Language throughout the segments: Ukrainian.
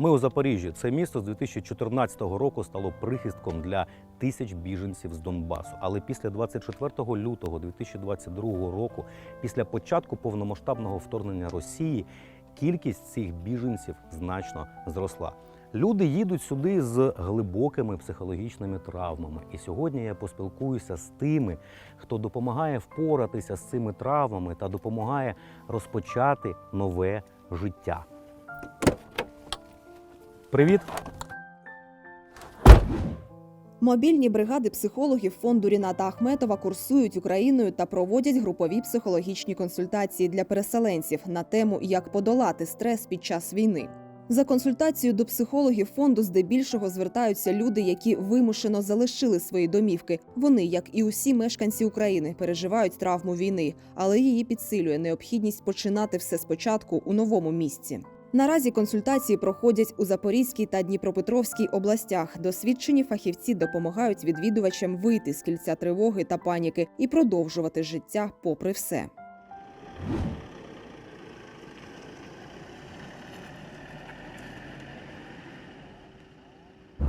Ми у Запоріжжі. Це місто з 2014 року стало прихистком для тисяч біженців з Донбасу. Але після 24 лютого 2022 року, після початку повномасштабного вторгнення Росії, кількість цих біженців значно зросла. Люди їдуть сюди з глибокими психологічними травмами. І сьогодні я поспілкуюся з тими, хто допомагає впоратися з цими травмами та допомагає розпочати нове життя. Привіт! Мобільні бригади психологів фонду Ріната Ахметова курсують Україною та проводять групові психологічні консультації для переселенців на тему, як подолати стрес під час війни. За консультацією до психологів фонду здебільшого звертаються люди, які вимушено залишили свої домівки. Вони, як і усі мешканці України, переживають травму війни, але її підсилює необхідність починати все спочатку у новому місці. Наразі консультації проходять у Запорізькій та Дніпропетровській областях. Досвідчені фахівці допомагають відвідувачам вийти з кільця тривоги та паніки і продовжувати життя попри все.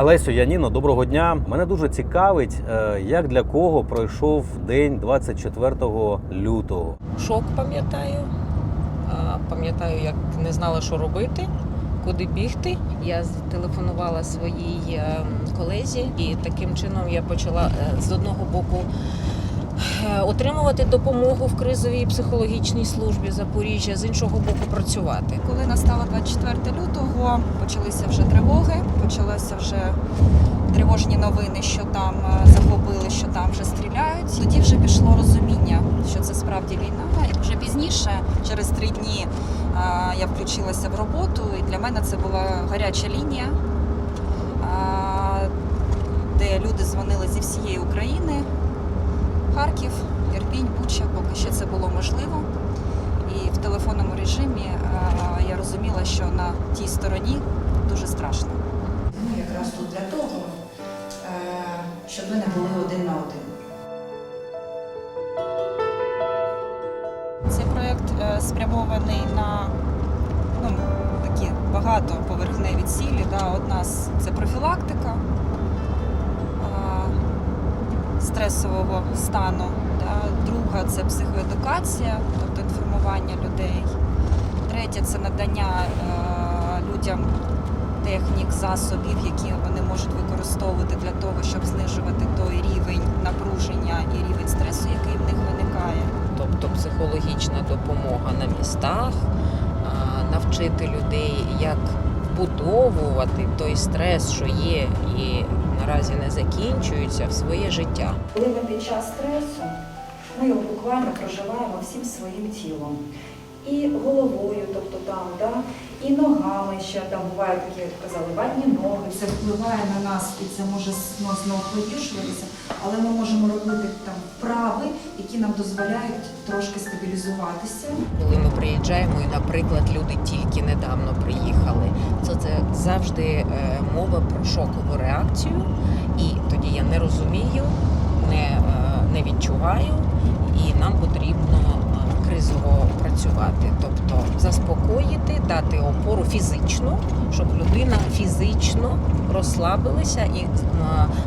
Олесю Яніно, доброго дня. Мене дуже цікавить, е, як для кого пройшов день 24 лютого. Шок пам'ятаю. Пам'ятаю, як не знала, що робити, куди бігти. Я зателефонувала своїй е, колезі, і таким чином я почала е, з одного боку отримувати допомогу в кризовій психологічній службі Запоріжжя, з іншого боку працювати. Коли настало 24 лютого, почалися вже тривоги, почалися вже тривожні новини, що там е, захопили, що там вже стріляють. Тоді вже пішло розуміння, що це справді війна. Вже пізніше, через три дні, е, я включилася в роботу, і для мене це була гаряча лінія, е, де люди дзвонили зі всієї України. Харків, Ірпінь, Буча, поки ще це було можливо. І в телефонному режимі е, я розуміла, що на тій стороні дуже страшно. Ми якраз тут для того, е, щоб ми не були один на один. Цей проєкт е, спрямований на ну, такі багатоповерхневі цілі. Да. Одна з це профілактика стресового стану, друга це психоедукація, тобто інформування людей. Третє це надання е, людям технік, засобів, які вони можуть використовувати для того, щоб знижувати той рівень напруження і рівень стресу, який в них виникає. тобто психологічна допомога на містах, навчити людей, як вбудовувати той стрес, що є і наразі не закінчується в своє життя. Коли ми під час стресу, ми його буквально проживаємо всім своїм тілом. І головою, тобто там, да, і ногами ще там бувають такі, як казали, ватні ноги. Це впливає на нас і це може знову знову погіршуватися, але ми можемо робити там вправи, які нам дозволяють трошки стабілізуватися. Коли ми приїжджаємо, і, наприклад, люди тільки недавно приїхали, то це завжди е, мова про шокову реакцію, і тоді я не розумію, не, е, не відчуваю, і нам потрібно е, кризово працювати, тобто заспокоїти, дати опору фізичну, щоб людина фізично розслабилася і е,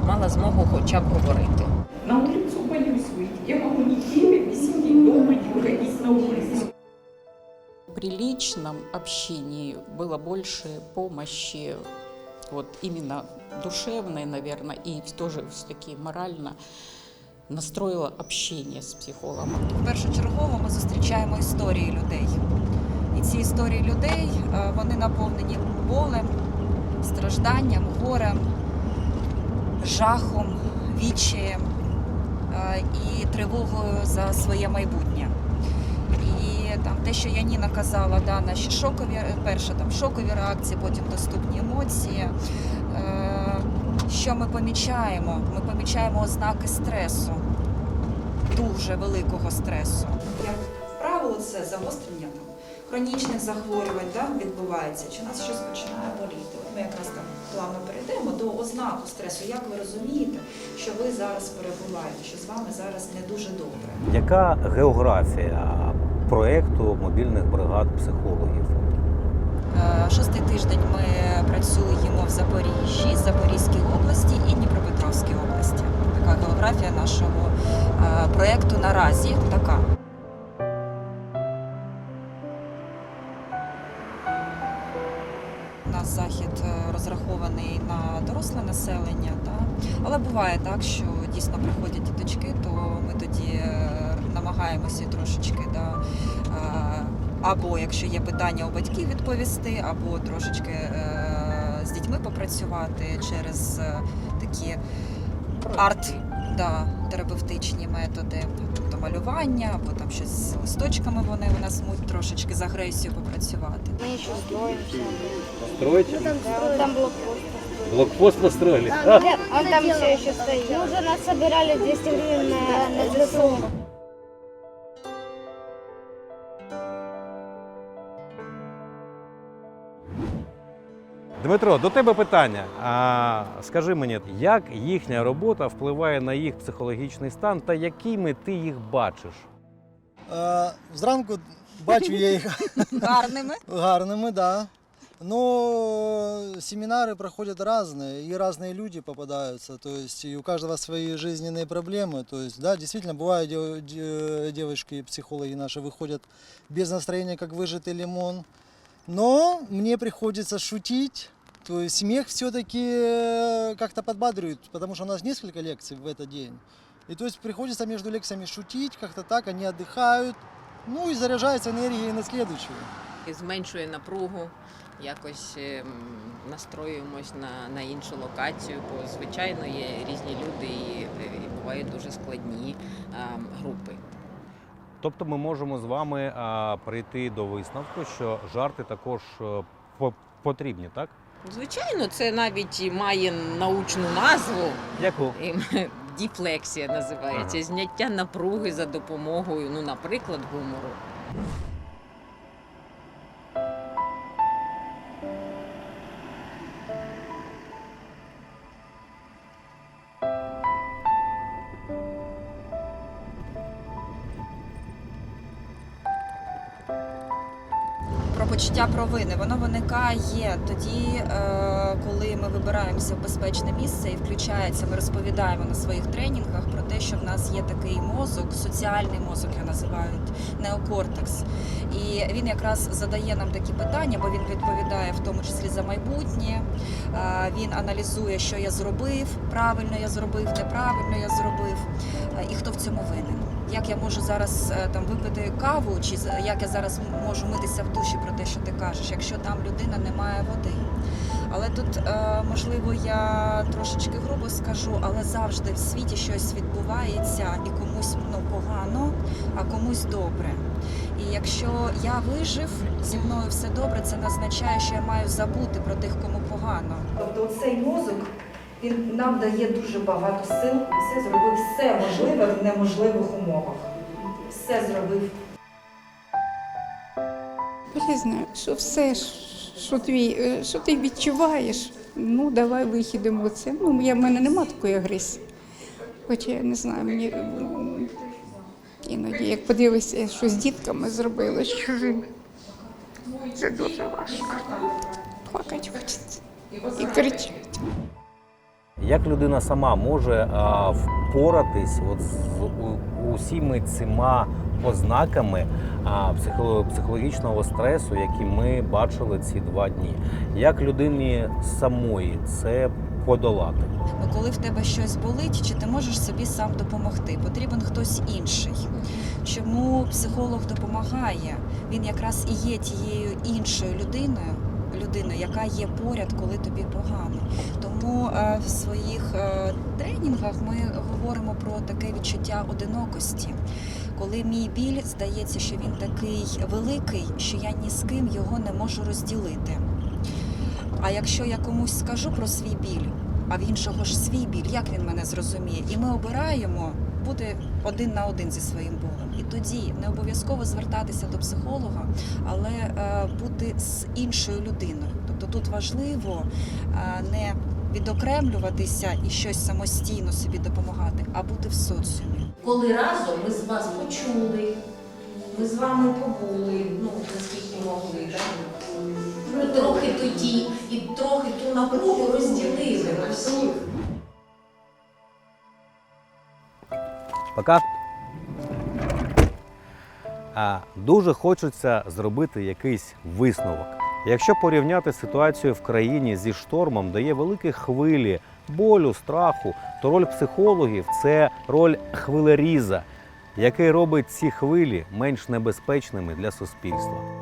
мала змогу хоча б говорити. На улицу боюсь выйти. Я могу неделями сидеть дома, не выходить на улицу. При личном общении было больше помощи, вот именно душевной, наверное, и тоже все-таки морально настроило общение с психологом. Першочергово ми зустрічаємо історії людей. І ці історії людей е, вони наповнені болем, стражданням, горем, жахом, відчаєм е, і тривогою за своє майбутнє. І там те, що Яніна казала, да, наші шокові, перше там шокові реакції, потім доступні емоції. Е, Що ми помічаємо? Ми помічаємо ознаки стресу, дуже великого стресу. Як правило, це загострення там хронічних захворювань да, відбувається, чи нас щось починає боліти. От ми якраз там плавно перейдемо до ознаку стресу. Як ви розумієте, що ви зараз перебуваєте, що з вами зараз не дуже добре? Яка географія проекту мобільних бригад психологів? Е, Шостий тиждень ми працюємо в Запоріжжі, Запорізькій області і Дніпропетровській області. Така географія нашого е, проєкту наразі така. У нас захід е, розрахований на доросле населення, та? але буває так, що дійсно приходять діточки, то ми тоді е, намагаємося трошечки да, або якщо є питання у батьків відповісти, або трошечки з дітьми попрацювати через такі арт да, терапевтичні методи, тобто малювання, або там щось з листочками вони у нас можуть трошечки з агресією попрацювати. Мы еще строим все. Строїть? Да, там блокпост. Блокпост построїли. Он там все еще стоит. Мы уже нас собирали 200 гривен на, на ЗСУ. Дмитро, до тебе питання. А, скажи мені, як їхня робота впливає на їх психологічний стан та якими ти їх бачиш? Е, Зранку бачу я їх Гарними. гарними, да. Но семинары проходят разные, и разные люди попадаются, то есть и у каждого свои жизненные проблемы, то есть, да, действительно, бывают дев- де- девочки, психологи наши выходят без настроения, как выжатый лимон, но мне приходится шутить, то есть смех все-таки как-то подбадривает, потому что у нас несколько лекций в этот день, и то есть приходится между лекциями шутить, как-то так, они отдыхают, ну и заряжаются энергией на следующую. І зменшує напругу, якось ем, настроюємось на, на іншу локацію, бо звичайно є різні люди і, і бувають дуже складні ем, групи. Тобто ми можемо з вами прийти до висновку, що жарти також е, по- потрібні, так? Звичайно, це навіть має научну назву. Яку? Діфлексія називається Ага. зняття напруги за допомогою, ну, наприклад, гумору. Почуття провини воно виникає тоді, е, коли ми вибираємося в безпечне місце і включається. Ми розповідаємо на своїх тренінгах про те, що в нас є такий мозок, соціальний мозок його називають неокортекс. І він якраз задає нам такі питання, бо він відповідає в тому числі за майбутнє. Е, Він аналізує, що я зробив, правильно я зробив, неправильно я зробив, е, і хто в цьому винен. Як я можу зараз е, там випити каву, чи як я зараз можу митися в душі про те, що ти кажеш, якщо там людина не має води. Але тут, е, можливо, я трошечки грубо скажу, але завжди в світі щось відбувається і комусь ну, погано, а комусь добре. І якщо я вижив, зі мною все добре, це не означає, що я маю забути про тих, кому погано. Тобто цей мозок він нам дає дуже багато сил, все зробив все можливе в неможливих умовах. Все зробив знаю, що все, що, твій, е, що ти відчуваєш, ну давай вихідемо це. Ну, в мене нема такої агресії. Хоча я не знаю, мені іноді, як подивишся, що з дітками зробили, з чужими. Це дуже важко. Плакати хочеться і кричати. Як людина сама може а, впоратись от з у- усіми цими ознаками а, психо- психологічного стресу, які ми бачили ці два дні? Як людині самої це подолати? Коли в тебе щось болить, чи ти можеш собі сам допомогти? Потрібен хтось інший. Чому психолог допомагає? Він якраз і є тією іншою людиною, людиною, яка є поряд, коли тобі погано. Тому е, в своїх е, тренінгах ми говоримо про таке відчуття одинокості. Коли мій біль здається, що він такий великий, що я ні з ким його не можу розділити. А якщо я комусь скажу про свій біль, а в іншого ж свій біль, як він мене зрозуміє? І ми обираємо бути один на один зі своїм болем. І тоді не обов'язково звертатися до психолога, але е, бути з іншою людиною. Тобто тут важливо е, не відокремлюватися і щось самостійно собі допомагати, а бути в соціумі. коли разом ми з вас почули, ми з вами побули, ну наскільки могли? І трохи тоді, і трохи ту напругу розділили Пока. А дуже хочеться зробити якийсь висновок. Якщо порівняти ситуацію в країні зі штормом, де є великі хвилі болю, страху, то роль психологів це роль хвилеріза, який робить ці хвилі менш небезпечними для суспільства.